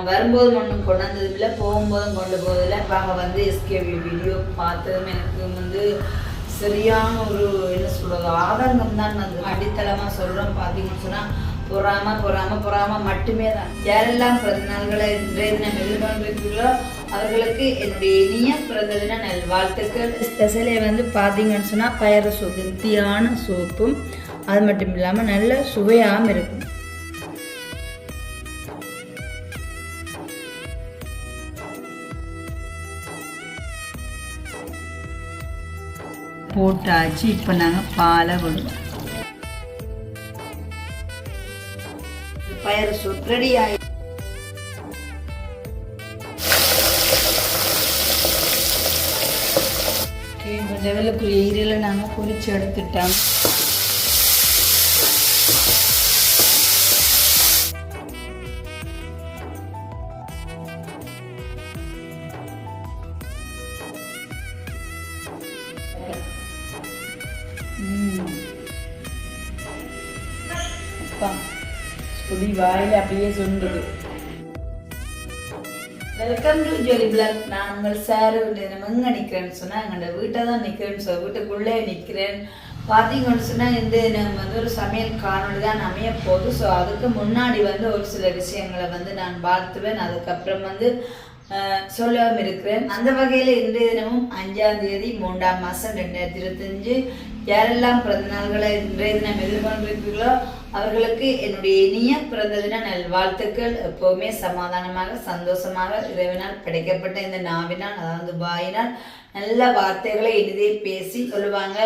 நாங்கள் வரும்போது ஒன்றும் கொண்டு வந்ததும் இல்லை போகும்போதும் கொண்டு போவதில்லை. இப்போ அங்கே வந்து எஸ்கேவி வீடியோ பார்த்ததும் எனக்கு வந்து சரியான ஒரு என்ன சொல்கிறது ஆதங்கம் தான் அது. அடித்தளமாக சொல்கிறோம் பார்த்தீங்கன்னு சொன்னால் பொறாம பொறாம பொறாம மட்டுமே தான். யாரெல்லாம் பிறந்த நாள்களை இன்றைய தினம் எதிர்கொண்டிருக்கிறீர்களோ அவர்களுக்கு என்னுடைய இனிய பிறந்த தின நல்வாழ்த்துக்கள் ஸ்பெஷலே வந்து பார்த்தீங்கன்னு சொன்னால் பயறு சுகத்தியான சோப்பும் அது மட்டும் இல்லாமல் நல்ல சுவையாகவும் இருக்கும். போட்டாச்சு. இப்போ நாங்கள் பாலை விடுவோம் பயறு சூப் ரெடி ஆகி கொஞ்சம் வெள்ளக்குரிய ஈரில் நாங்கள் பொரிச்சு எடுத்துட்டோம். வாயில் சொல்லுது. வெல்கம் டு ஜொலி பிளாக் நான் உங்கள் சார் நம்ம எங்கே நிற்கிறேன்னு சொன்னால் எங்களோட வீட்டை தான் நிற்கிறேன்னு சொல்ல வீட்டுக்குள்ளே நிற்கிறேன் பார்த்தீங்கன்னு சொன்னால் இந்த நம்ம வந்து ஒரு சமையல் காணொலி தான் அமைய போகுது. ஸோ அதுக்கு முன்னாடி வந்து ஒரு சில விஷயங்களை வந்து நான் வாழ்த்துவேன். அதுக்கப்புறம் வந்து சொல்லாமல் இருக்கிறேன். அந்த வகையில் இன்றைய தினமும் அஞ்சாம் தேதி மூன்றாம் மாதம் ரெண்டாயிரத்தி இருபத்தஞ்சு. யாரெல்லாம் பிறந்த நாள்களை இன்றைய தினம் எதிர்கொண்டிருக்கீங்களோ அவர்களுக்கு என்னுடைய இனிய பிறந்த தின நல்வாழ்த்துக்கள். எப்போவுமே சமாதானமாக சந்தோஷமாக இறைவனால் படைக்கப்பட்ட இந்த நாவினால் அதாவது வாயினால் நல்ல வார்த்தைகளை இனிதே பேசி சொல்லுவாங்க.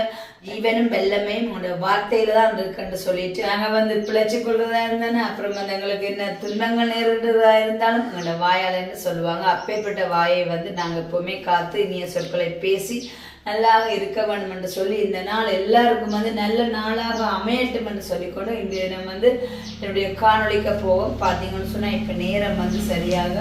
ஜீவனும் வெள்ளமையும் உங்களோட வார்த்தையில தான் இருக்குன்னு சொல்லிட்டு நாங்கள் வந்து பிழைச்சி கொள்றதா இருந்தானே அப்புறம் வந்து எங்களுக்கு என்ன துன்பங்கள் நேரிடுறதா இருந்தாலும் எங்களோட வாயாலன்னு சொல்லுவாங்க. அப்பேற்பட்ட வாயை வந்து நாங்கள் எப்பவுமே காத்து இனிய சொற்களை பேசி நல்லாக இருக்க வேண்டும் என்று சொல்லி இந்த நாள் எல்லாருக்கும் வந்து நல்ல நாளாக அமையட்டும் என்று சொல்லிக்கொண்டு இன்றைய தினம் வந்து என்னுடைய காணொளிக்க போவோம். பார்த்தீங்கன்னு சொன்னால் இப்போ நேரம் வந்து சரியாக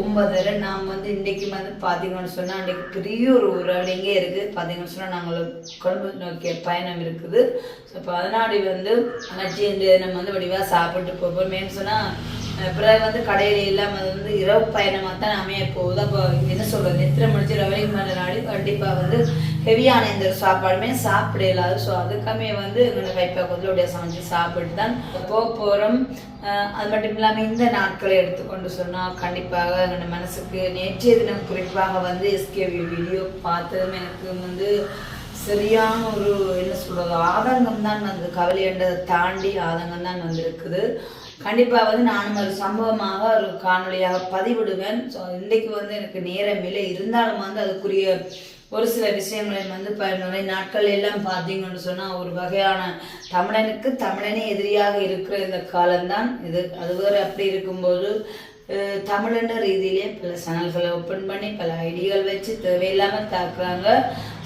ஒன்பதரை. நாம் வந்து இன்றைக்கு வந்து பார்த்தீங்கன்னு சொன்னால் அன்றைக்கு பெரிய ஒரு உறவிங்கே இருக்குது பார்த்தீங்கன்னு சொன்னால் நாங்கள் கொழும்பு நோக்கிய பயணம் இருக்குது. ஸோ இப்போ அதனாடி வந்து அண்ணாச்சி இன்றைய தினம் வந்து வடிவாக சாப்பிட்டு போவோம் மேம் சொன்னால் பிறகு வந்து கடையில் இல்லாமல் அது வந்து இரவு பயணமாக தான் அமைய போகுது. அப்போ என்ன சொல்கிறது எத்தனை முடிச்சு ரவரிங் பண்ண நாடி கண்டிப்பாக வந்து ஹெவியான இந்த ஒரு சாப்பாடுமே சாப்பிட இல்லாது ஸோ அதுக்காமே வந்து எங்களோட கைப்பக்கத்திலுடைய சமைச்சு சாப்பிட்டு தான் போக போகிறோம் அது மட்டும் இல்லாமல் இந்த நாட்களை எடுத்துக்கொண்டு சொன்னால் கண்டிப்பாக எங்களோட மனசுக்கு நேற்றைய தினம் குறிப்பாக வந்து எஸ்கேவி வீடியோ பார்த்ததும் எனக்கு வந்து சரியான ஒரு என்ன சொல்கிறது ஆதங்கம் தான் வந்து கவலைன்றதை தாண்டி ஆதங்கம் தான் வந்திருக்குது. கண்டிப்பாக வந்து நானும் ஒரு சம்பவமாக ஒரு காணொளியாக பதிவிடுவேன். ஸோ இன்றைக்கு வந்து எனக்கு நேரம் இல்லை. இருந்தாலும் வந்து அதுக்குரிய ஒரு சில விஷயங்களை வந்து இப்போ நிறைய நாட்கள் எல்லாம் பார்த்தீங்கன்னு சொன்னால் ஒரு வகையான தமிழனுக்கு தமிழனே எதிரியாக இருக்கிற இந்த காலம்தான். இது அது வேறு அப்படி இருக்கும்போது அஹ், தமிழன்ற ரீதியிலே பல சேனல்களை ஓப்பன் பண்ணி பல ஐடிகள் வச்சு தேவையில்லாமல் தாக்குறாங்க.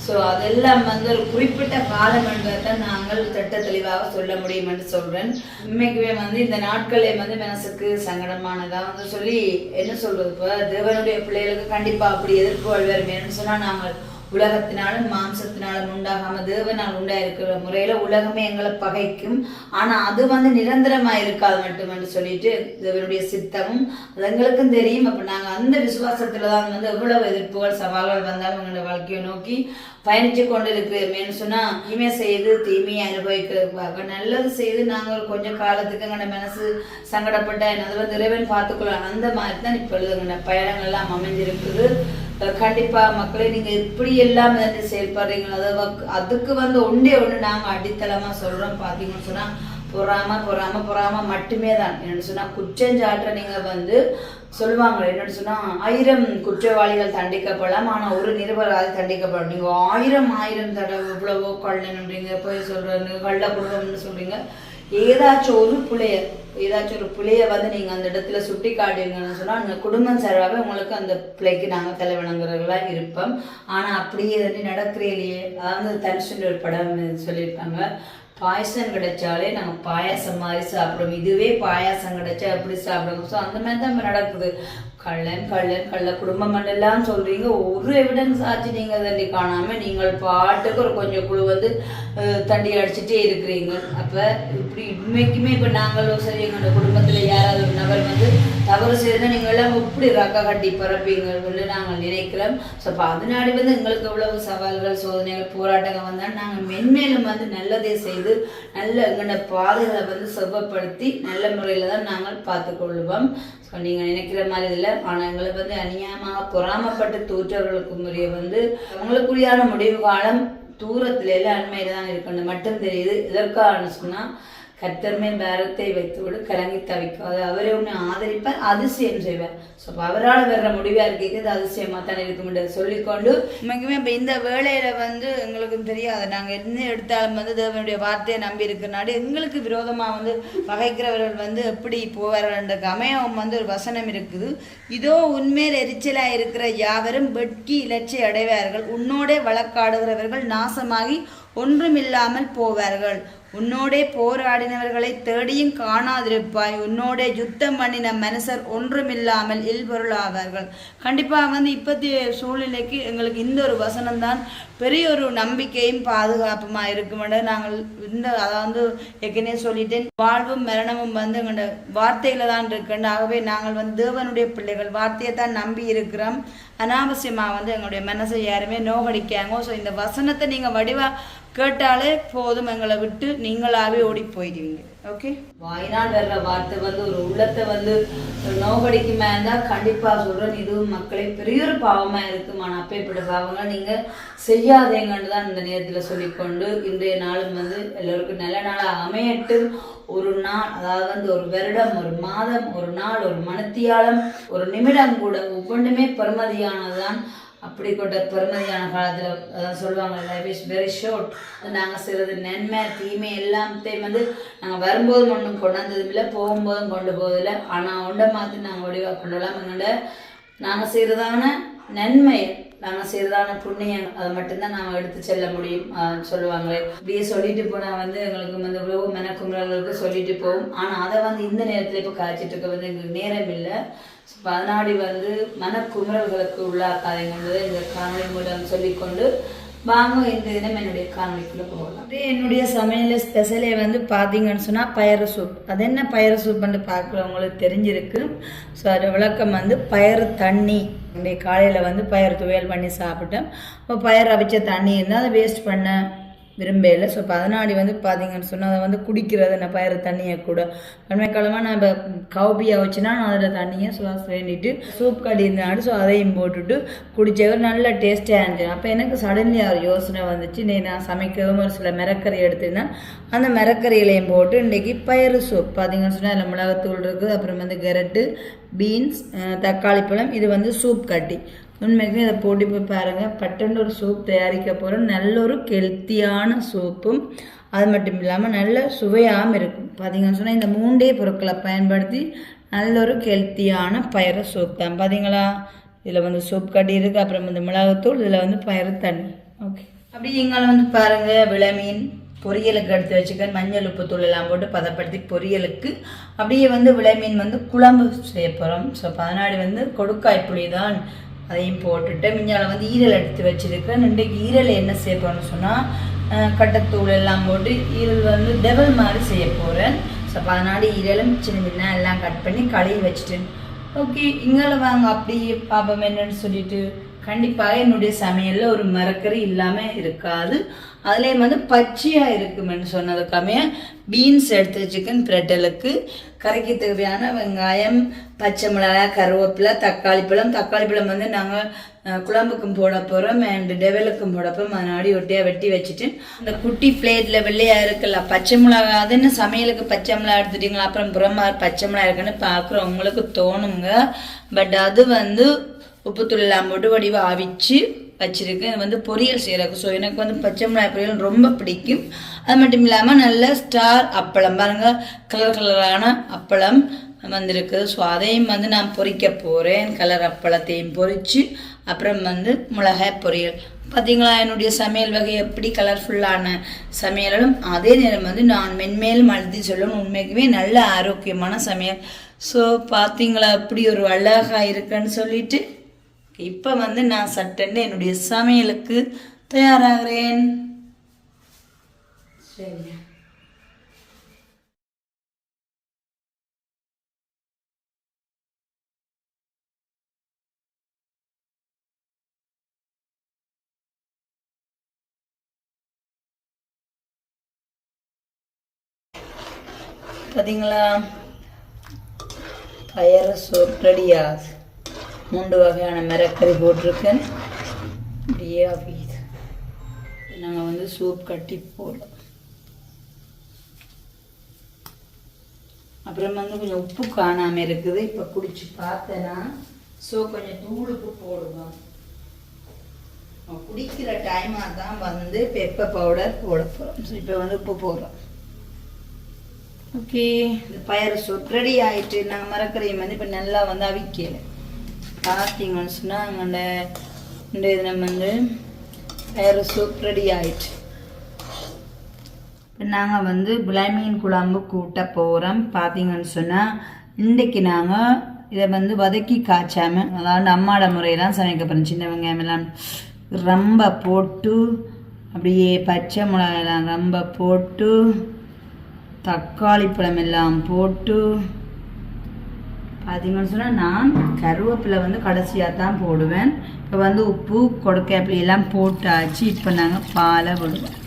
ஸோ அதெல்லாம் வந்து ஒரு குறிப்பிட்ட காலம் என்பதை நாங்கள் திட்ட தெளிவாக சொல்ல முடியும் என்று சொல்றேன். உண்மைக்குமே வந்து இந்த நாட்களே வந்து மனசுக்கு சங்கடமானதா வந்து சொல்லி என்ன சொல்றது இப்போ தேவனுடைய பிள்ளைகளுக்கு கண்டிப்பா அப்படி எதிர்ப்புகள் வரும் சொன்னா நாங்கள் உலகத்தினாலும் மாம்சத்தினாலும் உண்டாகாம தேவனால் உண்டாயிருக்கிற முறையில உலகமே எங்களை பகைக்கும். ஆனா அது வந்து நிரந்தரமா இருக்காது மட்டுமென்று சொல்லிட்டு தேவனுடைய சித்தமும் அது எங்களுக்கும் தெரியும். அப்ப நாங்க அந்த விசுவாசத்தில் தான் வந்து எவ்வளவு எதிர்ப்புகள் சவால்கள் வந்தாலும் எங்களோட வாழ்க்கையை நோக்கி பயணிச்சு கொண்டு இருக்கிறோமேனு சொன்னா தீமை செய்து தீமையை அனுபவிக்கிறதுக்காக நல்லது செய்து நாங்கள் கொஞ்சம் காலத்துக்கு எங்களோட மனசு சங்கடப்பட்ட அது வந்து இறைவன் பார்த்துக்கொள்ளலாம் அந்த மாதிரி தான் இப்பொழுது எங்களோட பயணங்கள் எல்லாம் அமைஞ்சிருக்குது கண்டிப்பாக கண்டிப்பா மக்களே நீங்க இப்படி எல்லாம் வந்து செயல்படுறீங்களோ அதாவது அதுக்கு வந்து ஒன்றே ஒன்று நாங்க அடித்தளமா சொல்றோம் பாத்தீங்கன்னு சொன்னா பொறாம பொறாம பொறாம மட்டுமே தான். என்னன்னு சொன்னா குற்றஞ்சாற்ற நீங்க வந்து சொல்லுவாங்க. என்னன்னு சொன்னா ஆயிரம் குற்றவாளிகள் தண்டிக்கப்படலாம் ஆனா ஒரு நிரபராதி தண்டிக்கப்படும் நீங்க ஆயிரம் ஆயிரம் தடவை இவ்வளவோ கள்ளன்றீங்க போய் சொல்றீங்க கள்ள குடும்பம்னு சொல்றீங்க. ஏதாச்சும் ஒரு பிள்ளைய ஏதாச்சும் ஒரு பிள்ளையை வந்து நீங்க அந்த இடத்துல சுட்டி காட்டுங்கன்னு சொன்னா அந்த குடும்பம் சார்பாகவே உங்களுக்கு அந்த பிள்ளைக்கு நாங்கள் தலைவணங்கிறவர்களா இருப்போம். ஆனா அப்படியே வந்து நடக்கிறீங்களே அதாவது தனுஷன் ஒரு படம் சொல்லியிருப்பாங்க. பாயசம் கிடைச்சாலே நாங்கள் பாயாசம் மாதிரி சாப்பிடுவோம். இதுவே பாயாசம் கிடைச்சா எப்படி சாப்பிடுவோம்? ஸோ அந்த மாதிரி தான் நடக்குது. கள்ளன் கள்ளன் கள்ள குடும்பம் எல்லாம் சொல்றீங்க. ஒரு எவிடன்ஸ் ஆச்சு நீங்க தண்டி காணாம நீங்கள் பாட்டுக்கு ஒரு கொஞ்சம் குழு வந்து தண்டி அடிச்சுட்டே இருக்கிறீங்க. அப்ப இப்படி இன்னைக்குமே இப்ப நாங்களும் சரி எங்களோட குடும்பத்துல யாராவது ஒரு நபர் வந்து தவறு செய்தா நீங்க எல்லாம் இப்படி ரக்க கட்டி பரப்பீங்கன்னு நாங்கள் நினைக்கிறோம். ஸோ அப்போ அதனாடி வந்து எங்களுக்கு எவ்வளவு சவால்கள் சோதனைகள் போராட்டங்கள் வந்தால் நாங்கள் மென்மேலும் வந்து நல்லதே செய்து நல்ல எங்களோட பாதைகளை வந்து செவ்வப்படுத்தி நல்ல முறையில் தான் நாங்கள் பார்த்துக்கொள்வோம். ஸோ நீங்கள் நினைக்கிற மாதிரி இல்லை. ஆனால் எங்களுக்கு வந்து அநியாயமாக பொறாமப்பட்டு தூற்றவர்களுக்கு முறைய வந்து அவங்களுக்குரியான முடிவு காலம் தூரத்துல எல்லாம் அண்மையில தான் இருக்கணும் மட்டும் தெரியுது. இதற்காக சொன்னால் கத்தர்மே பேரத்தை வைத்துவிடு கலங்கி தவிக்காது. அவரை உன்னை ஆதரிப்பார் அதிசயம் செய்வார். ஸோ அப்போ அவரால் வர்ற முடிவாக இருக்கிறது அதிசயமாக தானே இருக்க முடியாது சொல்லிக்கொண்டு உண்மைக்குமே இப்போ இந்த வேலையில் வந்து எங்களுக்கும் தெரியாது. நாங்கள் என்ன எடுத்தாலும் வந்து தேவனுடைய வார்த்தையை நம்பி இருக்கிறனாடி எங்களுக்கு விரோதமாக வந்து வகைக்கிறவர்கள் வந்து எப்படி போவார்கள் கமயம் வந்து ஒரு வசனம் இருக்குது. இதோ உண்மையில் எரிச்சலாக இருக்கிற யாவரும் வெட்கி இலச்சை அடைவார்கள். உன்னோடே வழக்காடுகிறவர்கள் நாசமாகி ஒன்றுமில்லாமல் போவார்கள். உன்னோடே போராடினவர்களை தேடியும் காணாதிருப்பாய். உன்னோடே யுத்தம் பண்ணின மனுஷர் ஒன்றுமில்லாமல் இல்பொருளாவார்கள். கண்டிப்பாக வந்து இப்பத்திய சூழ்நிலைக்கு எங்களுக்கு இந்த ஒரு வசனம் தான் பெரிய ஒரு நம்பிக்கையும் பாதுகாப்புமாக இருக்குமென்று நாங்கள் இந்த அதாவது ஏற்கனவே சொல்லிட்டேன். வாழ்வும் மரணமும் வந்து எங்களோட வார்த்தையில தான் இருக்குண்டு. ஆகவே நாங்கள் வந்து தேவனுடைய பிள்ளைகள் வார்த்தையை தான் நம்பி இருக்கிறோம். அனாவசியமாக வந்து எங்களுடைய மனசை யாருமே நோகடிக்காங்க ஸோ இந்த வசனத்தை நீங்கள் வடிவா கேட்டாலே போதும் எங்களை விட்டு நீங்களாவே ஓடி போயிடுவீங்க. ஓகே வாயினால் வர்ற வார்த்தை வந்து ஒரு உள்ளத்தை வந்து ஒரு நோகடிக்குமா இருந்தால் கண்டிப்பாக சொல்கிறேன் இதுவும் மக்களை பெரிய ஒரு பாவமாக இருக்குமான அப்பேற்பட்ட பாவங்களை நீங்கள் செய்யாதேங்கன்னு தான் இந்த நேரத்தில் சொல்லிக்கொண்டு இன்றைய நாளும் வந்து எல்லோருக்கும் நல்ல நாளாக அமையட்டும். ஒரு நாள் அதாவது வந்து ஒரு வருடம் ஒரு மாதம் ஒரு நாள் ஒரு மனத்தியாலம் ஒரு நிமிடம் கூட ஒவ்வொன்றுமே பெருமதியானதுதான் அப்படிப்பட்ட பெருமதியான காலத்தில் அதான் சொல்லுவாங்க லைஃப் இஸ் வெரி ஷார்ட் நாங்கள் செய்கிறது நன்மை தீமை எல்லாத்தையும் வந்து நாங்கள் வரும்போதும் ஒன்றும் கொண்டாந்ததும் இல்லை போகும்போதும் கொண்டு போவதில்லை ஆனால் ஒன்றை மாற்றி நாங்கள் வடிவாக கொண்டு வரலாம் நாங்கள் செய்கிறதான நன்மை நாங்கள் செய்கிறதான புண்ணியம் அதை மட்டும்தான் நாங்கள் எடுத்து செல்ல முடியும் சொல்லுவாங்களே. இப்படியே சொல்லிட்டு போனால் வந்து எங்களுக்கு வந்து உழவு மெனக்குங்கிறவங்களுக்கு சொல்லிட்டு போகும். ஆனால் அதை வந்து இந்த நேரத்தில் இப்போ காய்ச்சிட்டு இருக்க வந்து எங்களுக்கு நேரம் இல்லை. ஸோ வந்து மனக்குமரல்களுக்கு உள்ளாக்காதீங்க என்பதை இந்த காணொலி மூலம் சொல்லிக்கொண்டு வாங்க இந்த தினம் என்னுடைய காணொலிக்குள்ளே போகலாம். அப்படியே என்னுடைய சமையல் ஸ்பெஷலே வந்து பார்த்தீங்கன்னு சொன்னால் பயறு சூப் அது என்ன பயறு சூப்னு பார்க்குறவங்களுக்கு தெரிஞ்சிருக்கு. ஸோ அது விளக்கம் வந்து பயறு தண்ணி. என்னுடைய காலையில் வந்து பயறு துவையல் பண்ணி சாப்பிட்டேன். இப்போ பயறு அவிச்ச தண்ணி இருந்தால் அதை வேஸ்ட் பண்ண விரும்பல ஸோ பதினாடி வந்து பார்த்தீங்கன்னு சொன்னால் அதை வந்து குடிக்கிறது நான் பயிர தண்ணியை கூட. பண்மைக்காலமாக நான் இப்போ கவுப்பியாக வச்சுனா நான் அதில் தண்ணியை சுவாசம் வேண்டிட்டு சூப் கடி இருந்தாடு ஸோ அதையும் போட்டுட்டு குடித்தவர் நல்ல டேஸ்ட்டாக இருந்துச்சு. அப்போ எனக்கு சடன்லி ஒரு யோசனை வந்துச்சு. நீ நான் சமைக்கவும் ஒரு சில மிரக்கறி எடுத்திருந்தேன் அந்த மிரக்கறியிலையும் போட்டு இன்றைக்கி பயிறு சூப் பார்த்தீங்கன்னு சொன்னால் அதில் மிளகாத்தூள் இருக்குது அப்புறம் வந்து கரட்டு பீன்ஸ் தக்காளி பழம் இது வந்து சூப் கட்டி. உண்மைக்குமே இதை போட்டு போய் பாருங்கள் பட்டன் ஒரு சூப் தயாரிக்க போகிறோம் நல்ல ஒரு கெல்த்தியான சூப்பும். அது மட்டும் இல்லாமல் நல்ல சுவையாகவும் இருக்கும். பார்த்தீங்கன்னு சொன்னால் இந்த மூண்டே பொருட்களை பயன்படுத்தி நல்ல ஒரு ஹெல்த்தியான பயறு சூப் தான். பார்த்தீங்களா இதில் வந்து சூப் கட்டி இருக்குது அப்புறம் வந்து மிளகுத்தூள் இதில் வந்து பயிறு தண்ணி. ஓகே அப்படி இங்கே வந்து பாருங்கள் விளமீன் பொரியலுக்கு எடுத்து வச்சுக்க மஞ்சள் உப்பு தூள் எல்லாம் போட்டு பதப்படுத்தி பொரியலுக்கு. அப்படியே வந்து விளைமீன் வந்து குழம்பு செய்ய போகிறோம் ஸோ பதினாடி வந்து கொடுக்காய் புளி தான். அதையும் போட்டுட்டு மிஞ்சால வந்து ஈரல் எடுத்து வச்சுருக்கேன் இன்றைக்கு ஈரல் என்ன செய்ய போகிறேன்னு சொன்னால் கட்டத்தூள் எல்லாம் போட்டு ஈரல் வந்து டெவல் மாதிரி செய்ய போகிறேன் ஸோ பதினாடி ஈரலும் சின்ன சின்ன எல்லாம் கட் பண்ணி கழுவி வச்சுட்டேன். ஓகே இங்கே வாங்க அப்படியே பாப்போம் என்னன்னு சொல்லிட்டு. கண்டிப்பாக என்னுடைய சமையலில் ஒரு மரக்கறி இல்லாமல் இருக்காது. அதுலேயும் வந்து பச்சையாக இருக்குமென்னு சொன்னதுக்காமே பீன்ஸ் எடுத்து வச்சுக்கன் பிரெட்டலுக்கு கறிக்கு தேவையான வெங்காயம் பச்சை மிளகாய் கருவேப்பிலை தக்காளி பழம். தக்காளி பழம் வந்து நாங்கள் குழம்புக்கும் போட போகிறோம் அண்ட் டெவலுக்கும் போட போகிறோம் அதனாடி ஒட்டியாக வெட்டி வச்சுட்டு அந்த குட்டி பிளேட்டில் வெள்ளையாக இருக்குல்ல பச்சை மிளகா அதுன்னு சமையலுக்கு பச்சை மிளகா எடுத்துட்டிங்களா? அப்புறம் புறமா பச்சை மிளகா இருக்குன்னு பார்க்குறோம் உங்களுக்கு தோணுங்க. பட் அது வந்து உப்புத்தூள் எல்லாம் போட்டு வடிவாக அவிச்சு வச்சுருக்கேன் இது வந்து பொரியல் செய்கிறக்கு ஸோ எனக்கு வந்து பச்சை மிளகாய் பொரியல் ரொம்ப பிடிக்கும். அது மட்டும் இல்லாமல் நல்ல ஸ்டார் அப்பளம். பாருங்கள் கலர் கலரான அப்பளம் வந்திருக்கு. ஸோ அதையும் வந்து நான் பொறிக்க போகிறேன் கலர் அப்பளத்தையும் பொரித்து அப்புறம் வந்து மிளகாய் பொரியல். பார்த்தீங்களா என்னுடைய சமையல் வகை எப்படி கலர்ஃபுல்லான சமையலும் அதே நேரம் வந்து நான் மென்மேலும் அழுத்தி சொல்லணும் உண்மைக்குமே நல்ல ஆரோக்கியமான சமையல். ஸோ பார்த்தீங்களா அப்படி ஒரு அழகாக இருக்குன்னு சொல்லிட்டு இப்போ வந்து நான் சட்டன்னு என்னுடைய சமையலுக்கு தயாராகிறேன். சரி பார்த்தீங்களா பயறு சோப் மூன்று வகையான மிரக்கறி போட்டிருக்கேன். இப்படியே அவியுது. நாங்கள் வந்து சூப் கட்டி போடுறோம் அப்புறம் வந்து கொஞ்சம் உப்பு காணாமல் இருக்குது. இப்போ குடிச்சு பார்த்தேன்னா ஸோ கொஞ்சம் தூளுப்பு போடுவோம். குடிக்கிற டைமாக தான் வந்து பெப்பர் பவுடர் போட போகிறோம் ஸோ இப்போ வந்து உப்பு போடுறோம். ஓகே இந்த பயறு சூப் ரெடி ஆகிட்டு நாங்கள் மரக்கறியை வந்து இப்போ நல்லா வந்து அவிக்கலை. பார்த்தீங்கன்னு சொன்னால் அங்கே இந்த இது நம்ம வந்து வேறு சூப் ரெடி ஆயிடுச்சு. இப்போ நாங்கள் வந்து புலாமீன் குழம்பு கூட்ட போகிறோம் பார்த்தீங்கன்னு சொன்னால் இன்றைக்கு நாங்கள் இதை வந்து வதக்கி காய்ச்சாமல் அதாவது அம்மாட முறையெல்லாம் சமைக்க போகிறோம் சின்ன வெங்காயம் ரொம்ப போட்டு அப்படியே பச்சை மிளகாயெல்லாம் ரொம்ப போட்டு தக்காளி பழம் எல்லாம் போட்டு பார்த்தீங்கன்னு சொன்னால் நான் கருவேப்பிலை வந்து கடைசியாக தான் போடுவேன். இப்போ வந்து உப்பு கொடுக்காப்பிலி எல்லாம் போட்டாச்சு. இப்போ நாங்கள் பாலை விடுவோம்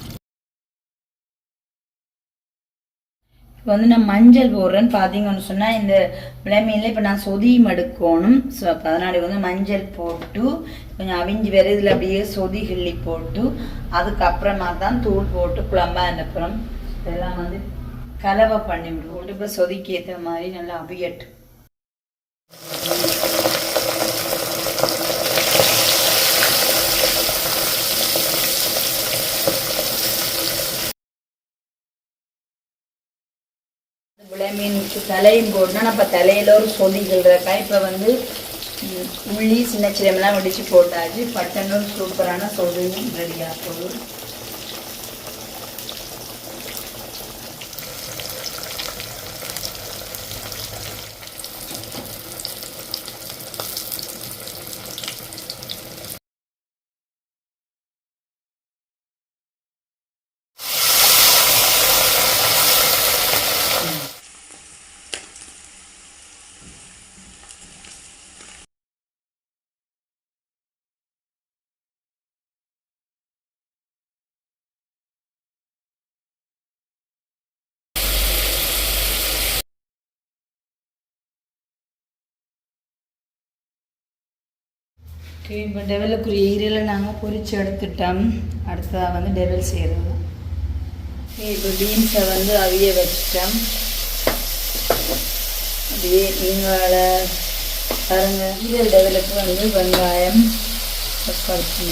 இப்போ வந்து நான் மஞ்சள் போடுறேன்னு பார்த்தீங்கன்னு சொன்னால் இந்த விளமீனில் இப்போ நான் சொதியும் எடுக்கணும். ஸோ அப்போ அதனால வந்து மஞ்சள் போட்டு கொஞ்சம் அவிஞ்சு வேறு இதில் அப்படியே சொதி கிள்ளி போட்டு அதுக்கப்புறமா தான் தூள் போட்டு குழம்பா அனுப்புகிறோம் இதெல்லாம் வந்து கலவை பண்ணி விடுவோம். இப்போ சொதிக்கு ஏற்ற மாதிரி நல்லா அவியட்டும். விளமீனுக்கு தலையும் போடணும் நம்ம தலையில ஒரு சொதிகள் இருக்கா இப்போ வந்து உள்ளி சின்ன சின்னமெல்லாம் வெடிச்சு போட்டாச்சு. பட்டனும் சூப்பரான சொதியும் ரெடியாக போகுது. இப்போ டெவலுக்குரிய ஈரலை நாங்கள் பொறிச்சு எடுத்துட்டோம். அடுத்ததாக வந்து டெவல் செய்கிறது இப்போ பீன்ஸை வந்து அவிய வச்சுட்டோம். அப்படியே நீங்கள பாருங்கள் ஈரல் டெவலுக்கு வந்து வெங்காயம் தக்காளி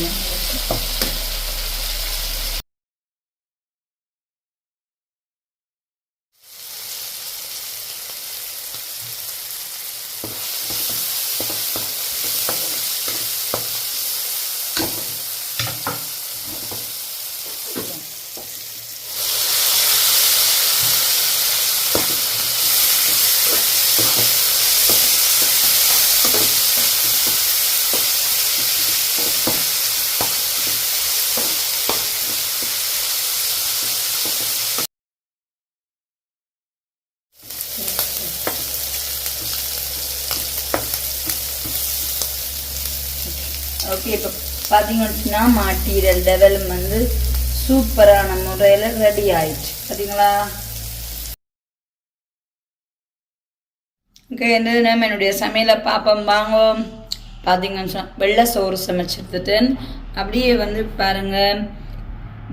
ஓகே இப்போ பார்த்தீங்கன்னா மாட்டீரியல் டெவல் வந்து சூப்பரான முறையில் ரெடி ஆயிடுச்சு. பார்த்தீங்களா ஓகே என்ன நம்ம என்னுடைய சமையலை பார்ப்போம் வாங்க பார்த்தீங்கன்னு வெள்ளை சோறு சமைச்சிருத்துட்டேன் அப்படியே வந்து பாருங்க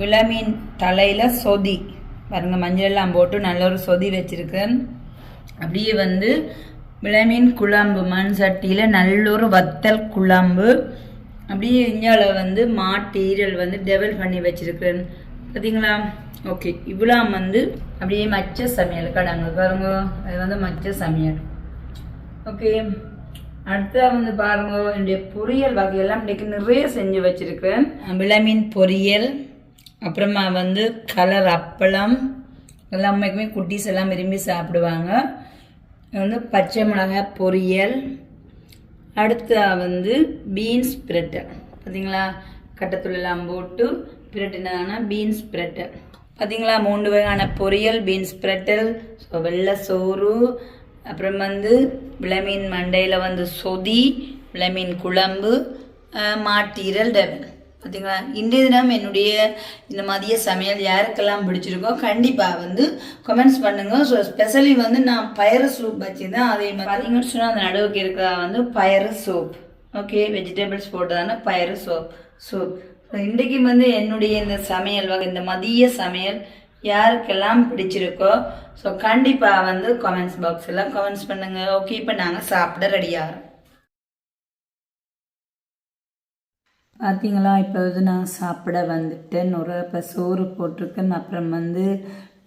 விளமீன் தலையில் சொதி. பாருங்கள் மஞ்சள் எல்லாம் போட்டு நல்ல ஒரு சொதி வச்சுருக்கேன். அப்படியே வந்து விளமீன் குழம்பு மண் சட்டியில் நல்ல ஒரு வத்தல் குழம்பு. அப்படியே இந்தியாவில் வந்து மாட்டீரல் வந்து டெவலப் பண்ணி வச்சிருக்கிறேன். பார்த்தீங்களா ஓகே இவ்வளோ வந்து அப்படியே மச்ச சமையல் கடாங்க பாருங்க. அது வந்து மச்ச சமையல். ஓகே அடுத்தா வந்து பாருங்க என்னுடைய பொரியல் வகையெல்லாம் இன்றைக்கு நிறைய செஞ்சு வச்சிருக்கிறேன். விளமீன் பொரியல் அப்புறமா வந்து கலர் அப்பளம் எல்லாமே குட்டீஸ் எல்லாம் விரும்பி சாப்பிடுவாங்க. வந்து பச்சை மிளகாய் பொரியல் அடுத்ததாக வந்து பீன்ஸ் பிரட்டல் பார்த்தீங்களா கட்டத்துள்ளெல்லாம் போட்டு பிரட்டினதான பீன்ஸ் பிரட்டல் பார்த்தீங்களா மூன்று வகையான பொரியல் பீன்ஸ் பிரட்டல் ஸோ வெள்ளை சோறு அப்புறம் வந்து விளமீன் மண்டையில் வந்து சொதி விளமீன் குழம்பு மாட்டீரல் டெவன் பார்த்தீங்களா இன்றைய தினம் என்னுடைய இந்த மதிய சமையல் யாருக்கெல்லாம் பிடிச்சிருக்கோ கண்டிப்பாக வந்து கமெண்ட்ஸ் பண்ணுங்கள் ஸோ ஸ்பெஷலி வந்து நான் பயறு சூப் வச்சுருந்தேன். அதே மாதிரி பார்த்தீங்கன்னு சொன்னால் அந்த நடுவுக்கு இருக்கிறதா வந்து பயறு சூப் ஓகே வெஜிடபிள்ஸ் போட்டதான பயறு சோப் சோப் இன்றைக்கு வந்து என்னுடைய இந்த சமையல் வகை இந்த மதிய சமையல் யாருக்கெல்லாம் பிடிச்சிருக்கோ ஸோ கண்டிப்பாக வந்து கமெண்ட்ஸ் பாக்ஸ் எல்லாம் கமெண்ட்ஸ் பண்ணுங்கள் ஓகே இப்போ நாங்கள் சாப்பிட ரெடி பார்த்தீங்களா இப்போ வந்து நான் சாப்பிட வந்துட்டேன். ஒரு இப்போ சோறு போட்டிருக்கேன். அப்புறம் வந்து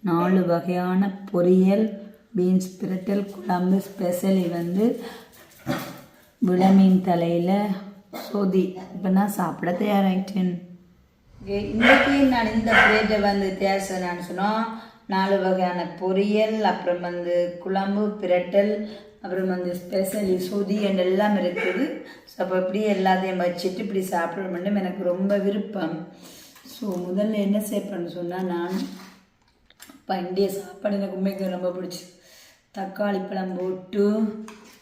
நாலு வகையான பொரியல் பீன்ஸ் பிரட்டல் குழம்பு ஸ்பெஷலி வந்து விளமீன் தலையில் சொதி. இப்போ நான் சாப்பிட தயாராகிட்டேன் இன்றைக்கி நான் இந்த பிளேட்டை வந்து தயார் சொன்னால் சொன்னோம். நாலு வகையான பொரியல் அப்புறம் வந்து குழம்பு பிரட்டல் அப்புறம் அந்த ஸ்பெஷலி சுதி அண்ட் எல்லாம் இருக்குது. ஸோ அப்போ இப்படியே எல்லாத்தையும் வச்சுட்டு இப்படி சாப்பிட மட்டும் எனக்கு ரொம்ப விருப்பம். ஸோ முதல்ல என்ன சேர்ப்பேன்னு சொன்னால் நான் இப்போ இந்திய சாப்பாடு எனக்கு உண்மைக்கு ரொம்ப பிடிச்சி தக்காளி பழம் போட்டு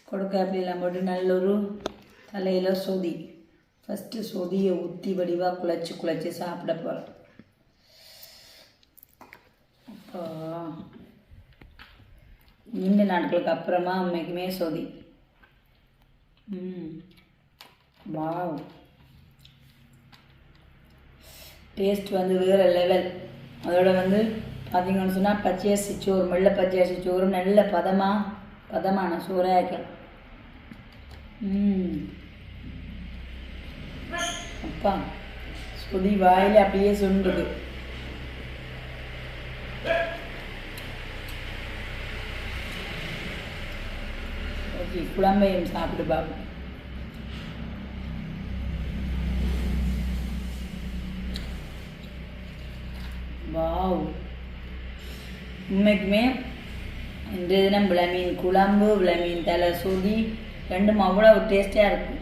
கொடுக்காப்பிலாம் போட்டு நல்ல ஒரு தலையில் சொதி. ஃபஸ்ட்டு சொதியை ஊற்றி வடிவாக குழச்சி குழச்சி சாப்பிட போகிறேன் அப்போ. நீண்ட நாட்களுக்கு அப்புறமா அம்மைக்குமே சொதி. ம். வாவ். டேஸ்ட் வந்து வேறு லெவல். அதோட வந்து பார்த்தீங்கன்னு சொன்னால் பச்சையரிசி சோறு மெல்ல பச்சையரிசி சோறு நல்ல பதமாக பதமான சோறாக இருக்கும் ம். அப்பா சுடி வாயில் அப்படியே சுண்டுது. குழம்பையும் சாப்பிடு பாபு. வாவ். உண்மைக்குமே இன்றைய தினம் விளமீன் குழம்பு விளமீன் தலை சுதி ரெண்டும் அவ்வளோ டேஸ்டியாக இருக்கும்.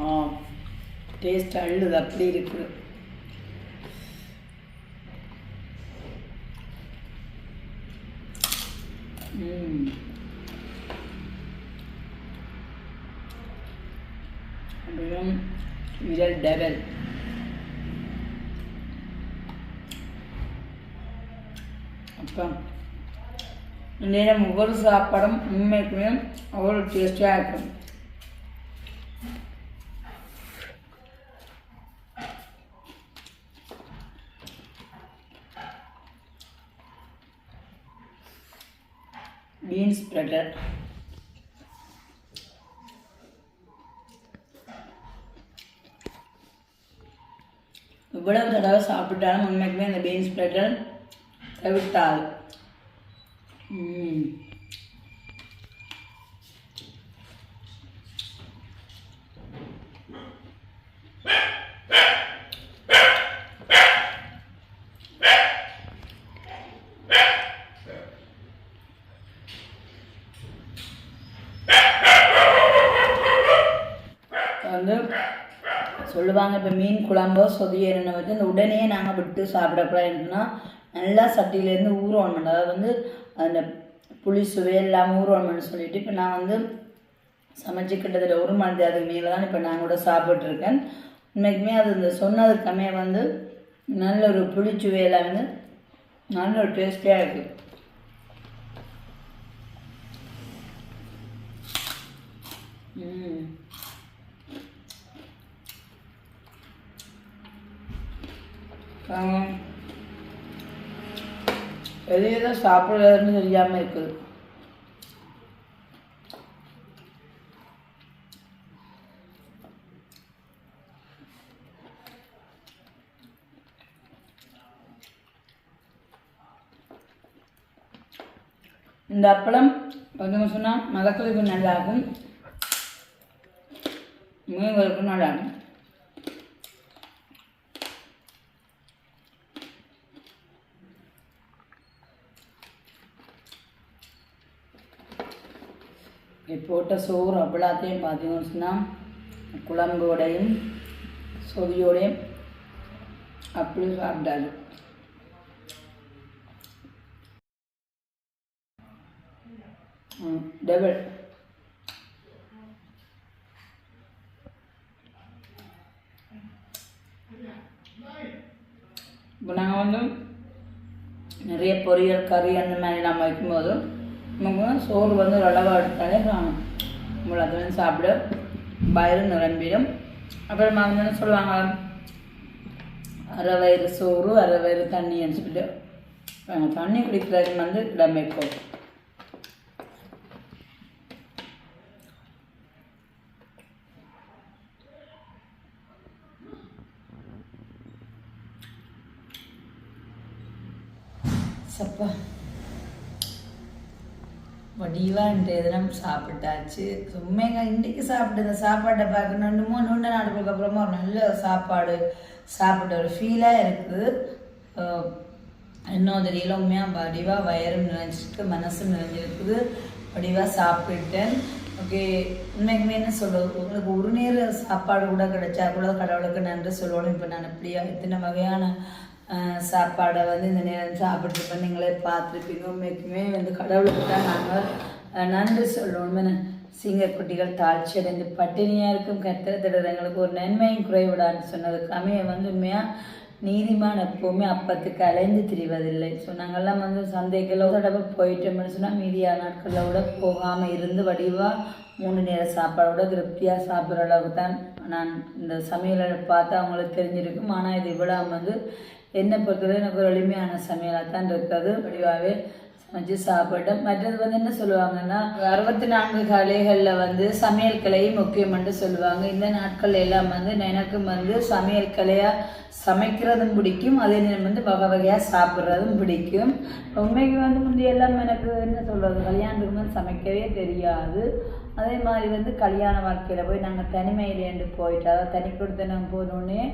ஆ டேஸ்ட் அள்ளுது அப்படி இருக்குது. ம் அப்படியும் விரல் டெவல் அப்போ நேரம் ஒவ்வொரு சாப்பாடும் உண்மைக்குமே அவ்வளோ டேஸ்டியாக இருக்கும் பீன்ஸ் பிரட்டர் இவ்வளவு தடவை சாப்பிட்டாலும் உண்மைக்குமே அந்த பீன்ஸ் பிரட்டர் தவிர்த்தால் ம். வந்து சொல்லுவாங்க இப்போ மீன் குழம்போ சொதியன்னு வச்சு இந்த உடனே நாங்கள் விட்டு சாப்பிடக்கூடாதுன்னா நல்லா சட்டியிலேருந்து ஊறணும். அதாவது வந்து அந்த புளி சுவை எல்லாம் ஊறணும்னு சொல்லிட்டு இப்போ நான் வந்து சமைச்சு கிட்டத்தட்ட ஒரு மணி அதுக்கு மேலே தான் இப்போ நான் கூட சாப்பிட்ருக்கேன் உண்மைக்குமே அது இந்த சொன்னதுக்குமே வந்து நல்ல ஒரு புளிச்சுவையெல்லாம் வந்து நல்ல ஒரு டேஸ்டியாக இருக்குது ம். வெளியே தான் சாப்பிட்றதுன்னு தெரியாமல் இருக்குது. இந்த அப்பளம் பார்த்தீங்க சொன்னால் மதக்களுக்கு நல்லாகும் மீன்களுக்கும் நல்லாகும் இருக்கும் போட்ட சோறு அவ்வளோத்தையும் பார்த்தீங்கன்னு சொன்னால் குழம்போடையும் சொதியோடையும் அப்படி சாப்பிட்டாரு. டபுள் இப்போ நாங்கள் வந்து நிறைய பொரியல் கறி அந்த மாதிரி நம்ம வைக்கும்போது நமக்கு சோறு வந்து ஒரு அளவாக எடுத்தாலே காணும் முளைக்கணும் சாப்பிட வயிறு நிரம்பிடும் அப்புறம் அவங்க என்ன சொல்லுவாங்க அரை வயிறு சோறு அரை வயிறு தண்ணின்னு சொல்லிட்டு நாங்க தண்ணி குடிக்கிறது வந்து இடம் தான் இன்றைய தினம் சாப்பிட்டாச்சு. உண்மைங்க இன்றைக்கு சாப்பிட்டு இந்த சாப்பாட்டை பார்க்கணும். ரெண்டு மூணு ரெண்டு நாட்களுக்கு அப்புறமா ஒரு நல்ல சாப்பாடு சாப்பிட்ட ஒரு ஃபீலாக இருக்குது. இன்னும் தெரியல உண்மையாக வடிவாக வயரும் நிறைஞ்சிருக்கு மனசும் நிறைஞ்சிருக்குது. வடிவாக சாப்பிட்டேன். ஓகே உண்மைக்குமே என்ன சொல்கிறது உங்களுக்கு ஒரு நேர சாப்பாடு கூட கிடைச்சா கூட கடவுளுக்கு நன்றி சொல்லணும். இப்போ நான் இப்படியா இத்தனை வகையான சாப்பாடை வந்து இந்த நேரம் சாப்பிட்ருப்பேன் நீங்களே பார்த்துருப்பீங்க. உண்மைக்குமே வந்து கடவுளுக்கு தான் நாங்கள் நன்றி சொல்லணும்னு சிங்கக்குட்டிகள் தாழ்ச்சி அடைந்து பட்டினியாக இருக்கும் கத்திரத்திட எங்களுக்கு ஒரு நன்மையும் குறைவிடான்னு சொன்னதுக்காமே வந்து உண்மையாக நீதிமான் எப்போவுமே அப்பத்துக்கு அலைந்து திரிவதில்லை. ஸோ நாங்கள்லாம் வந்து சந்தைக்குள்ள தடவை போயிட்டோம்னு சொன்னால் மீதியான நாட்களில் கூட போகாமல் இருந்து வடிவாக மூணு நேர சாப்பாடோட திருப்தியாக சாப்பிட்ற அளவுக்கு தான் நான் இந்த சமையலை பார்த்து அவங்களுக்கு தெரிஞ்சிருக்கும். ஆனால் இது இவ்வளோ வந்து என்னை பொறுத்தவரை எனக்கு ஒரு எளிமையான சமையலாக தான் இருக்கிறது. வடிவாகவே வச்சு சாப்பிட்டேன் மற்றது வந்து என்ன சொல்லுவாங்கன்னா அறுபத்தி நான்கு கலைகளில் வந்து சமையல் கலையும் முக்கியம் என்று சொல்லுவாங்க. இந்த நாட்கள் எல்லாம் வந்து எனக்கும் வந்து சமையல் கலையாக சமைக்கிறதும் பிடிக்கும். அதே நேரம் வந்து வகை வகையாக சாப்பிட்றதும் பிடிக்கும். உண்மைக்கு வந்து முந்தைய எல்லாம் எனக்கு என்ன சொல்கிறது கல்யாணத்துக்கு வந்து சமைக்கவே தெரியாது. அதே மாதிரி வந்து கல்யாண வாழ்க்கையில் போய் நாங்கள் தனிமையிலேருந்து போயிட்டு அதாவது தனி கொடுத்தனம் போனோடனே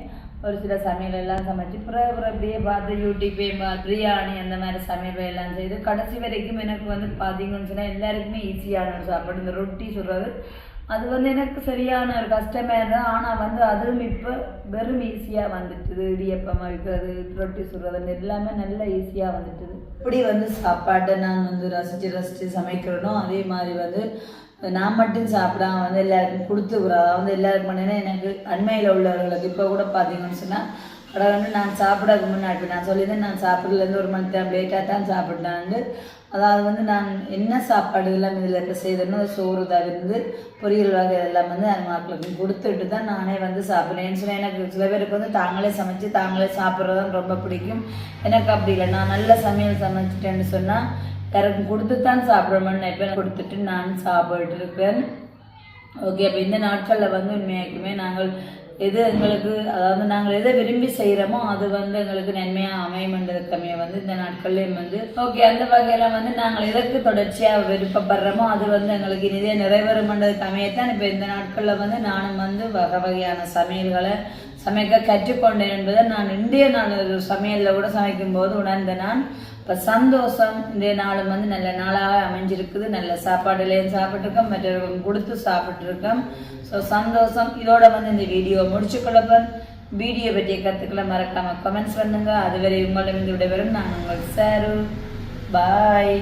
ஒரு சில சமையல் எல்லாம் சமைச்சு பிறகு அப்புறம் அப்படியே பார்த்து யூடியூப்பே பார்த்து பிரியாணி அந்த மாதிரி சமையல் எல்லாம் செய்து கடைசி வரைக்கும் எனக்கு வந்து பார்த்தீங்கன்னு சொன்னால் எல்லாருக்குமே ஈஸியான ஒரு சாப்பாடு. இந்த ரொட்டி சுடுறது அது வந்து எனக்கு சரியான ஒரு கஷ்டமே தான். ஆனால் வந்து அதுவும் இப்போ வெறும் ஈஸியாக வந்துட்டுது. இடியப்பம் வைக்கிறது ரொட்டி சுடுறது எல்லாமே நல்லா ஈஸியாக வந்துட்டுது. இப்படி வந்து சாப்பாட்டை நான் வந்து ரசித்து ரசித்து சமைக்கிறனோ அதே மாதிரி வந்து நான் மட்டும் சாப்பிடாம வந்து எல்லாருக்கும் கொடுத்துக்கிறோம் அதாவது எல்லாருக்கும் பண்ணினா எனக்கு அண்மையில் உள்ளவர்களுக்கு இப்போ கூட பார்த்தீங்கன்னு சொன்னால் அதை வந்து நான் சாப்பிடறதுக்கு முன்னாடி நான் சொல்லியிருந்தேன் நான் சாப்பிட்றதுலேருந்து ஒரு மணி நேரம் லேட்டாக தான் சாப்பிட்டான்னு அதாவது வந்து நான் என்ன சாப்பாடு எல்லாம் இதில் இப்போ செய்தேனோ சோறு தவிர்ந்து பொரியல் வகை எல்லாம் வந்து அந்த மக்களுக்கு கொடுத்துட்டு தான் நானே வந்து சாப்பிட்றேன் சொன்னால் எனக்கு சில பேருக்கு வந்து தாங்களே சமைச்சு தாங்களே சாப்பிட்றது ரொம்ப பிடிக்கும். எனக்கு அப்படி இல்லை. நான் நல்ல சமையல் சமைச்சிட்டேன்னு சொன்னால் யாருக்கும் கொடுத்து தான் சாப்பிடணும்னு நினைப்பேன் கொடுத்துட்டு நான் சாப்பிட்ருக்கேன் ஓகே அப்போ இந்த நாட்களில் வந்து உண்மையாக்குமே நாங்கள் எது எங்களுக்கு அதாவது நாங்கள் எதை விரும்பி செய்கிறோமோ அது வந்து எங்களுக்கு நன்மையாக அமையும்ன்றதுக்கமே வந்து இந்த நாட்கள்லேயும் வந்து ஓகே அந்த வகையில் வந்து நாங்கள் எதற்கு தொடர்ச்சியாக விருப்பப்படுறோமோ அது வந்து எங்களுக்கு இனிதே நிறைவேறும்ன்றதுக்கு அமையத்தான். இப்போ இந்த நாட்களில் வந்து நானும் வந்து வகை வகையான சமையல்களை சமைக்க கற்றுக்கொண்டேன் என்பதை நான் இன்றைய நாள் ஒரு சமையலில் கூட சமைக்கும் போது உணர்ந்த நான். இப்போ சந்தோஷம் இந்த நாளும் வந்து நல்ல நாளாக அமைஞ்சிருக்குது. நல்ல சாப்பாடுலேயும் சாப்பிட்ருக்கோம் மற்றவர்களுக்கும் கொடுத்து சாப்பிட்ருக்கோம் ஸோ சந்தோஷம். இதோட வந்து இந்த வீடியோ முடிச்சுக்கொள்ளப்பன் வீடியோ பற்றிய கருத்துக்களை மறக்காமல் கமெண்ட்ஸ் பண்ணுங்கள் அதுவரை உங்களிடம் விடைபெறும். நான் உங்கள் சாரு. பாய்